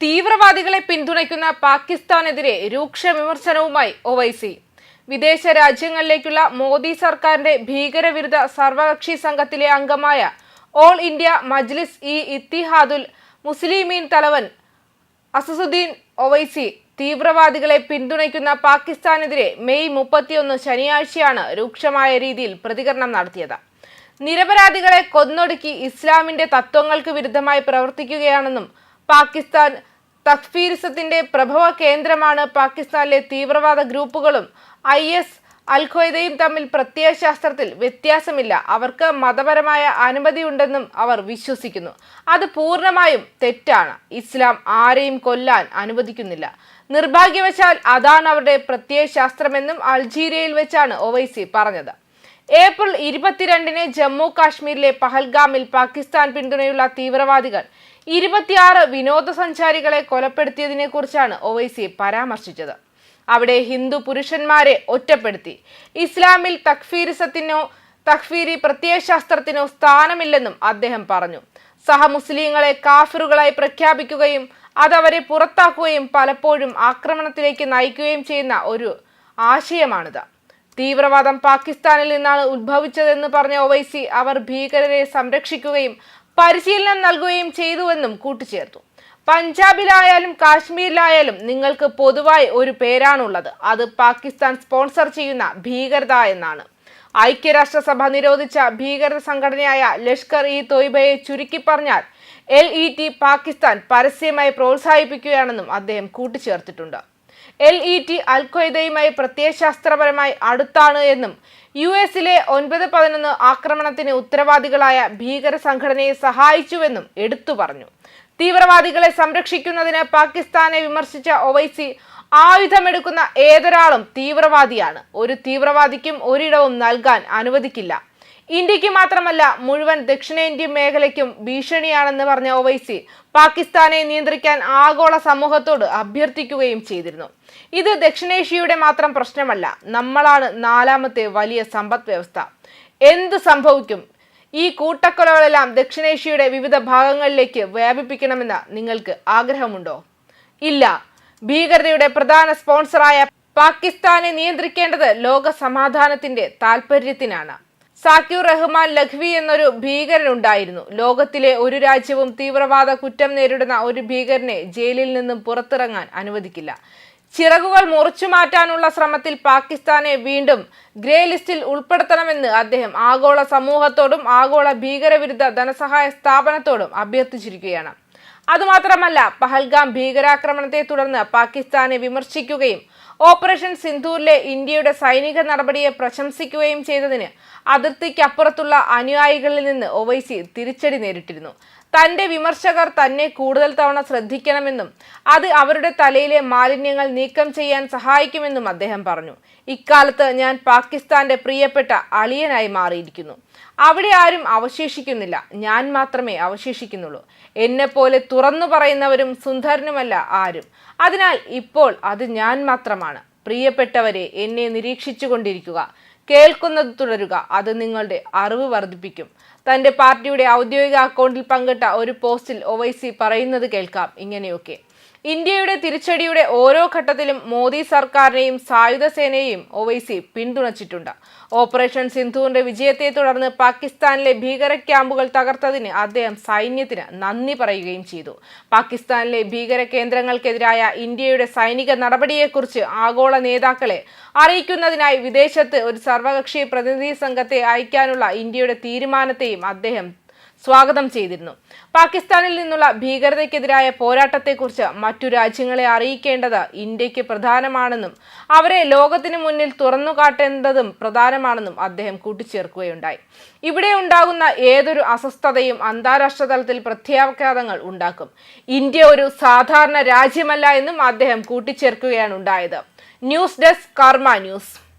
തീവ്രവാദികളെ പിന്തുണയ്ക്കുന്ന പാകിസ്ഥാനെതിരെ രൂക്ഷ വിമർശനവുമായി ഒവൈസി. വിദേശ രാജ്യങ്ങളിലേക്കുള്ള മോദി സർക്കാരിന്റെ ഭീകരവിരുദ്ധ സർവകക്ഷി സംഘത്തിലെ അംഗമായ ഓൾ ഇന്ത്യ മജ്ലിസ് ഇ ഇത്തിഹാദുൽ മുസ്ലിമീൻ തലവൻ അസസുദ്ദീൻ ഒവൈസി തീവ്രവാദികളെ പിന്തുണയ്ക്കുന്ന പാകിസ്ഥാനെതിരെ മെയ് മുപ്പത്തിയൊന്ന് ശനിയാഴ്ചയാണ് രൂക്ഷമായ രീതിയിൽ പ്രതികരണം നടത്തിയത്. നിരപരാധികളെ കൊന്നൊടുക്കി ഇസ്ലാമിന്റെ തത്വങ്ങൾക്ക് വിരുദ്ധമായി പ്രവർത്തിക്കുകയാണെന്നും പാകിസ്ഥാൻ തക്ഫീരിസത്തിന്റെ പ്രഭവ കേന്ദ്രമാണ് പാകിസ്ഥാനിലെ തീവ്രവാദ ഗ്രൂപ്പുകളും ഐ എസ് അൽ ഖ്വയ്ദയും തമ്മിൽ പ്രത്യയശാസ്ത്രത്തിൽ വ്യത്യാസമില്ല. അവർക്ക് മതപരമായ അനുമതിയുണ്ടെന്നും അവർ വിശ്വസിക്കുന്നു. അത് പൂർണമായും തെറ്റാണ്. ഇസ്ലാം ആരെയും കൊല്ലാൻ അനുവദിക്കുന്നില്ല. നിർഭാഗ്യവശാൽ അതാണ് അവരുടെ പ്രത്യയശാസ്ത്രമെന്നും അൾജീരിയയിൽ വെച്ചാണ് ഒവൈസി പറഞ്ഞത്. ഏപ്രിൽ ഇരുപത്തിരണ്ടിന് ജമ്മു കാശ്മീരിലെ പഹൽഗാമിൽ പാകിസ്ഥാൻ പിന്തുണയുള്ള തീവ്രവാദികൾ ഇരുപത്തിയാറ് വിനോദസഞ്ചാരികളെ കൊലപ്പെടുത്തിയതിനെ കുറിച്ചാണ് ഒവൈസി പരാമർശിച്ചത്. അവിടെ ഹിന്ദു പുരുഷന്മാരെ ഒറ്റപ്പെടുത്തി. ഇസ്ലാമിൽ തക്ഫീരിസത്തിനോ തഖ്ഫീരി പ്രത്യയശാസ്ത്രത്തിനോ സ്ഥാനമില്ലെന്നും അദ്ദേഹം പറഞ്ഞു. സഹമുസ്ലിങ്ങളെ കാഫിറുകളായി പ്രഖ്യാപിക്കുകയും അതവരെ പുറത്താക്കുകയും പലപ്പോഴും ആക്രമണത്തിലേക്ക് നയിക്കുകയും ചെയ്യുന്ന ഒരു ആശയമാണിത്. തീവ്രവാദം പാകിസ്ഥാനിൽ നിന്നാണ് ഉത്ഭവിച്ചതെന്ന് പറഞ്ഞ ഒവൈസി അവർ ഭീകരരെ സംരക്ഷിക്കുകയും പരിശീലനം നൽകുകയും ചെയ്തുവെന്നും കൂട്ടിച്ചേർത്തു. പഞ്ചാബിലായാലും കാശ്മീരിലായാലും നിങ്ങൾക്ക് പൊതുവായി ഒരു പേരാണുള്ളത്. അത് പാകിസ്ഥാൻ സ്പോൺസർ ചെയ്യുന്ന ഭീകരത എന്നാണ്. ഐക്യരാഷ്ട്രസഭ നിരോധിച്ച ഭീകര സംഘടനയായ ലഷ്കർ ഇ തൊയ്ബയെ ചുരുക്കി പറഞ്ഞാൽ എൽ ഇ ടി പാകിസ്ഥാൻ പരസ്യമായി പ്രോത്സാഹിപ്പിക്കുകയാണെന്നും അദ്ദേഹം കൂട്ടിച്ചേർത്തിട്ടുണ്ട്. എൽ ഇ ടി അൽ ഖ്വയ്ദയുമായി പ്രത്യയശാസ്ത്രപരമായി അടുത്താണ് എന്നും യു എസിലെ ഒൻപത് പതിനൊന്ന് ആക്രമണത്തിന് ഉത്തരവാദികളായ ഭീകര സംഘടനയെ സഹായിച്ചുവെന്നും എടുത്തു പറഞ്ഞു. തീവ്രവാദികളെ സംരക്ഷിക്കുന്നതിന് പാകിസ്ഥാനെ വിമർശിച്ച ഒവൈസി ആയുധമെടുക്കുന്ന ഏതൊരാളും തീവ്രവാദിയാണ്. ഒരു തീവ്രവാദിക്കും ഒരിടവും നൽകാൻ അനുവദിക്കില്ല. ഇന്ത്യയ്ക്ക് മാത്രമല്ല മുഴുവൻ ദക്ഷിണേന്ത്യൻ മേഖലയ്ക്കും ഭീഷണിയാണെന്ന് പറഞ്ഞ ഒവൈസി പാകിസ്ഥാനെ നിയന്ത്രിക്കാൻ ആഗോള സമൂഹത്തോട് അഭ്യർത്ഥിക്കുകയും ചെയ്തിരുന്നു. ഇത് ദക്ഷിണേഷ്യയുടെ മാത്രം പ്രശ്നമല്ല നമ്മളാണ് നാലാമത്തെ വലിയ സമ്പദ് വ്യവസ്ഥ. എന്ത് സംഭവിക്കും? ഈ കൂട്ടക്കൊലകളെല്ലാം ദക്ഷിണേഷ്യയുടെ വിവിധ ഭാഗങ്ങളിലേക്ക് വ്യാപിപ്പിക്കണമെന്ന് നിങ്ങൾക്ക് ആഗ്രഹമുണ്ടോ? ഇല്ല. ഭീകരതയുടെ പ്രധാന സ്പോൺസറായ പാകിസ്ഥാനെ നിയന്ത്രിക്കേണ്ടത് ലോക സമാധാനത്തിന്റെ താൽപര്യത്തിനാണ്. സാക്കിർ റഹ്മാൻ ലഖ്വി എന്നൊരു ഭീകരനുണ്ടായിരുന്നു. ലോകത്തിലെ ഒരു രാജ്യവും തീവ്രവാദ കുറ്റം നേരിടുന്ന ഒരു ഭീകരനെ ജയിലിൽ നിന്നും പുറത്തിറങ്ങാൻ അനുവദിക്കില്ല. ചിറകുകൾ മുറിച്ചു മാറ്റാനുള്ള ശ്രമത്തിൽ പാകിസ്ഥാനെ വീണ്ടും ഗ്രേ ലിസ്റ്റിൽ ഉൾപ്പെടുത്തണമെന്ന് അദ്ദേഹം ആഗോള സമൂഹത്തോടും ആഗോള ഭീകരവിരുദ്ധ ധനസഹായ സ്ഥാപനത്തോടും അഭ്യർത്ഥിച്ചിരിക്കുകയാണ്. അതുമാത്രമല്ല പഹൽഗാം ഭീകരാക്രമണത്തെ തുടർന്ന് പാകിസ്ഥാനെ വിമർശിക്കുകയും ഓപ്പറേഷൻ സിന്ധൂരിലെ ഇന്ത്യയുടെ സൈനിക നടപടിയെ പ്രശംസിക്കുകയും ചെയ്തതിന് അതിർത്തിക്കപ്പുറത്തുള്ള അനുയായികളിൽ നിന്ന് ഒവൈസി തിരിച്ചടി നേരിട്ടിരുന്നു. തന്റെ വിമർശകർ തന്നെ കൂടുതൽ തവണ ശ്രദ്ധിക്കണമെന്നും അത് അവരുടെ തലയിലെ മാലിന്യങ്ങൾ നീക്കം ചെയ്യാൻ സഹായിക്കുമെന്നും അദ്ദേഹം പറഞ്ഞു. ഇക്കാലത്ത് ഞാൻ പാകിസ്ഥാന്റെ പ്രിയപ്പെട്ട അളിയനായി മാറിയിരിക്കുന്നു. അവിടെ ആരും അവശേഷിക്കുന്നില്ല. ഞാൻ മാത്രമേ അവശേഷിക്കുന്നുള്ളൂ. എന്നെപ്പോലെ തുറന്നു പറയുന്നവരും സുന്ദരനുമല്ല ആരും. അതിനാൽ ഇപ്പോൾ അത് ഞാൻ മാത്രമാണ്. പ്രിയപ്പെട്ടവരെ എന്നെ നിരീക്ഷിച്ചു കൊണ്ടിരിക്കുക കേൾക്കുന്നത് തുടരുക. അത് നിങ്ങളുടെ അറിവ് വർദ്ധിപ്പിക്കും. തന്റെ പാർട്ടിയുടെ ഔദ്യോഗിക അക്കൗണ്ടിൽ പങ്കിട്ട ഒരു പോസ്റ്റിൽ ഒവൈസി പറയുന്നത് കേൾക്കാം. ഇങ്ങനെയൊക്കെ. ഇന്ത്യയുടെ തിരിച്ചടിയുടെ ഓരോ ഘട്ടത്തിലും മോദി സർക്കാരിനെയും സായുധ സേനയെയും ഒവൈസി പിന്തുണച്ചിട്ടുണ്ട്. ഓപ്പറേഷൻ സിന്ധുവിന്റെ വിജയത്തെ തുടർന്ന് പാകിസ്ഥാനിലെ ഭീകര ക്യാമ്പുകൾ തകർത്തതിന് അദ്ദേഹം സൈന്യത്തിന് നന്ദി പറയുകയും ചെയ്തു. പാകിസ്ഥാനിലെ ഭീകര കേന്ദ്രങ്ങൾക്കെതിരായ ഇന്ത്യയുടെ സൈനിക നടപടിയെക്കുറിച്ച് ആഗോള നേതാക്കളെ അറിയിക്കുന്നതിനായി വിദേശത്ത് ഒരു സർവകക്ഷി പ്രതിനിധി സംഘത്തെ അയക്കാനുള്ള ഇന്ത്യയുടെ തീരുമാനത്തെയും അദ്ദേഹം സ്വാഗതം ചെയ്തിരുന്നു. പാകിസ്ഥാനിൽ നിന്നുള്ള ഭീകരതയ്ക്കെതിരായ പോരാട്ടത്തെക്കുറിച്ച് മറ്റു രാജ്യങ്ങളെ അറിയിക്കേണ്ടത് ഇന്ത്യയ്ക്ക് പ്രധാനമാണെന്നും അവരെ ലോകത്തിന് മുന്നിൽ തുറന്നു കാട്ടേണ്ടതും പ്രധാനമാണെന്നും അദ്ദേഹം കൂട്ടിച്ചേർക്കുകയുണ്ടായി. ഇവിടെ ഉണ്ടാകുന്ന ഏതൊരു അസ്വസ്ഥതയും അന്താരാഷ്ട്ര തലത്തിൽ പ്രത്യാഘാതങ്ങൾ ഉണ്ടാക്കും. ഇന്ത്യ ഒരു സാധാരണ രാജ്യമല്ല എന്നും അദ്ദേഹം കൂട്ടിച്ചേർക്കുകയാണ് ഉണ്ടായത്. News desk Karma news.